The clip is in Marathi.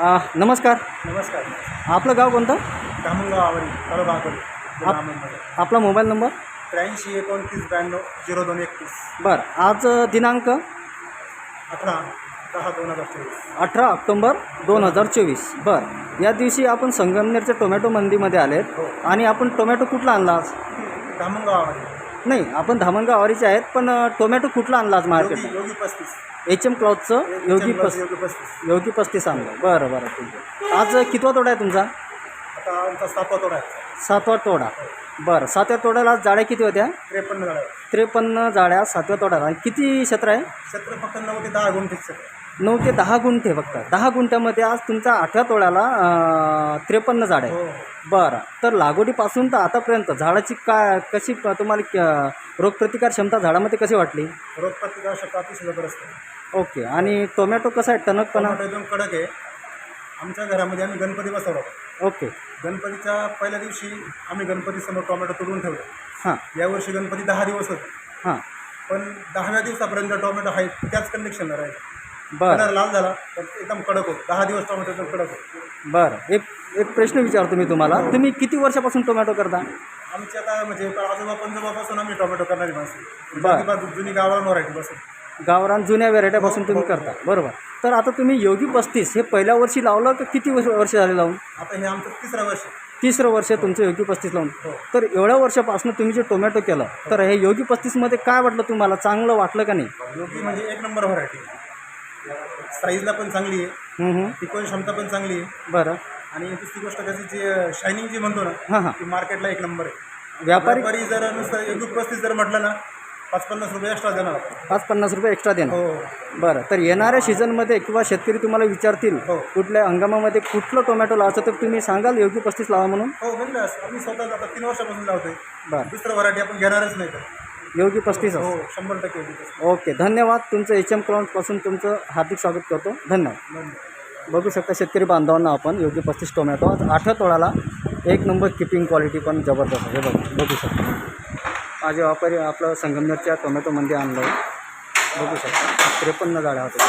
आ, नमस्कार. नमस्कार. आपलं गाव कोणतं? धामणगाव आवडी तालुका अकोले जिल्हा अहमदनगर. आपला मोबाईल नंबर? त्र्याऐंशी एकोणतीस ब्याण्णव झिरो दोन एकतीस. बरं आज दिनांक? अठरा दहा दोन हजार चोवीस. अठरा ऑक्टोंबर दोन हजार चोवीस. बरं या दिवशी आपण संगमनेरच्या टोमॅटो मंडीमध्ये आलेत हो. आणि आपण टोमॅटो कुठला आणला आज? धामणगाव आवडी. नाही आपण धामणगाव आवारीचे आहेत पण टोमॅटो कुठला आणला आज मार्केट योगी पस्तीस. एच एम क्लॉथचं योगी पस योगी पस्तीस. योगी पस्तीस आणलं. बरं बरं ठीक आहे. आज कितवा तोडा आहे तुमचा? आता आमचा सातवा तोडा आहे. सातवा तोडा. बरं सातव्या तोड्याला आज जाड्या किती होत्या? त्रेपन्न झाडा त्रेपन्न जाड्या सातव्या तोड्याला. आणि किती क्षेत्र आहे? क्षेत्र फक्त नऊ ते दहा आहे. नऊ ते दहा गुंठे फक्त. दहा गुंठ्यामध्ये आज तुमचा आठव्या तोड्याला त्रेपन्न झाड आहे हो. बरं. तर लागवडीपासून तर आतापर्यंत झाडाची काय कशी प- तुम्हाला क- रोगप्रतिकार क्षमता झाडामध्ये कशी वाटली? रोगप्रतिकार शक्ती अतिशय जबरदस्त आहे. ओके. आणि टोमॅटो कसा आहे? टणकपणा टोमॅटो एकदम कडक आहे. आमच्या घरामध्ये आम्ही गणपती बसवला. ओके. गणपतीच्या पहिल्या दिवशी आम्ही गणपतीसमोर टोमॅटो तोडून ठेवले. हां. यावर्षी गणपती दहा दिवस होते. हां. पण दहाव्या दिवसापर्यंत टोमॅटो आहे त्याच कंडिशनला राहील. बरं. कलर लाल झाला तर एकदम कडक होतो. दहा दिवस टोमॅटो एकदम कडक होतो. बरं. एक एक प्रश्न विचारतो मी तुम्हाला. तुम्ही किती वर्षापासून टोमॅटो करता? आमची आता म्हणजे आजोबा पंजोबापासून आम्ही टोमॅटो करणारी माणसं. बरं. अजिबात जुनी गावाला व्हरायटी बसून गावरान जुन्या व्हेरायट्यापासून तुम्ही करता. बरोबर. तर आता तुम्ही योगी पस्तीस हे पहिल्या वर्षी लावलं का किती वर्ष वर्ष झाले लावून? आता हे आमचं तिसरं वर्ष. तिसरं वर्ष तुमचं योगी पस्तीस लावून. हो. तर एवढ्या वर्षापासून तुम्ही जे टोमॅटो केलं तर हे योगी पस्तीसमध्ये काय वाटलं तुम्हाला? चांगलं वाटलं का नाही? योगी म्हणजे एक नंबर व्हरायटी साईजला पण चांगली आहे. हं, हं. टिकवण क्षमता पण चांगली आहे. बरं. आणि दुसरी गोष्ट कशी जी शायनिंग जी म्हणतो ना हां हां. ती मार्केटला एक नंबर आहे. व्यापारी व्यापारी जर नुसतं एक पस्तीस जर म्हटलं ना पाच पन्नास रुपये एक्स्ट्रा देणार. आपण. पाच पन्नास रुपये एक्स्ट्रा देणार. हो. बरं तर येणाऱ्या सीझनमध्ये किंवा शेतकरी तुम्हाला विचारतील हो. कुठल्या हंगामामध्ये कुठलं टोमॅटो लावायचं तर तुम्ही सांगाल योगी पस्तीस लावा म्हणून. हो म्हणजे आम्ही स्वतः आता तीन वर्षापासून लावतोय. बरं. दुसरं व्हरायटी आपण घेणारच नाही तर. योगी पस्तीस हो शंभर टक्के. ओके धन्यवाद. तुमचं एच एमपासून तुमचं हार्दिक स्वागत करतो. धन्यवाद. धन्यवाद. बघू शकता शेतकरी बांधवांना आपण योग्य पस्तीस टोमॅटो आज आठव्या तोळाला एक नंबर किपिंग क्वालिटी पण जबरदस्त आहे. बघ बघू शकता. माझे व्यापारी आपलं संगमनेरच्या टोमॅटोमध्ये आणलं आहे बघू शकता. त्रेपन्न गाड्या होत्या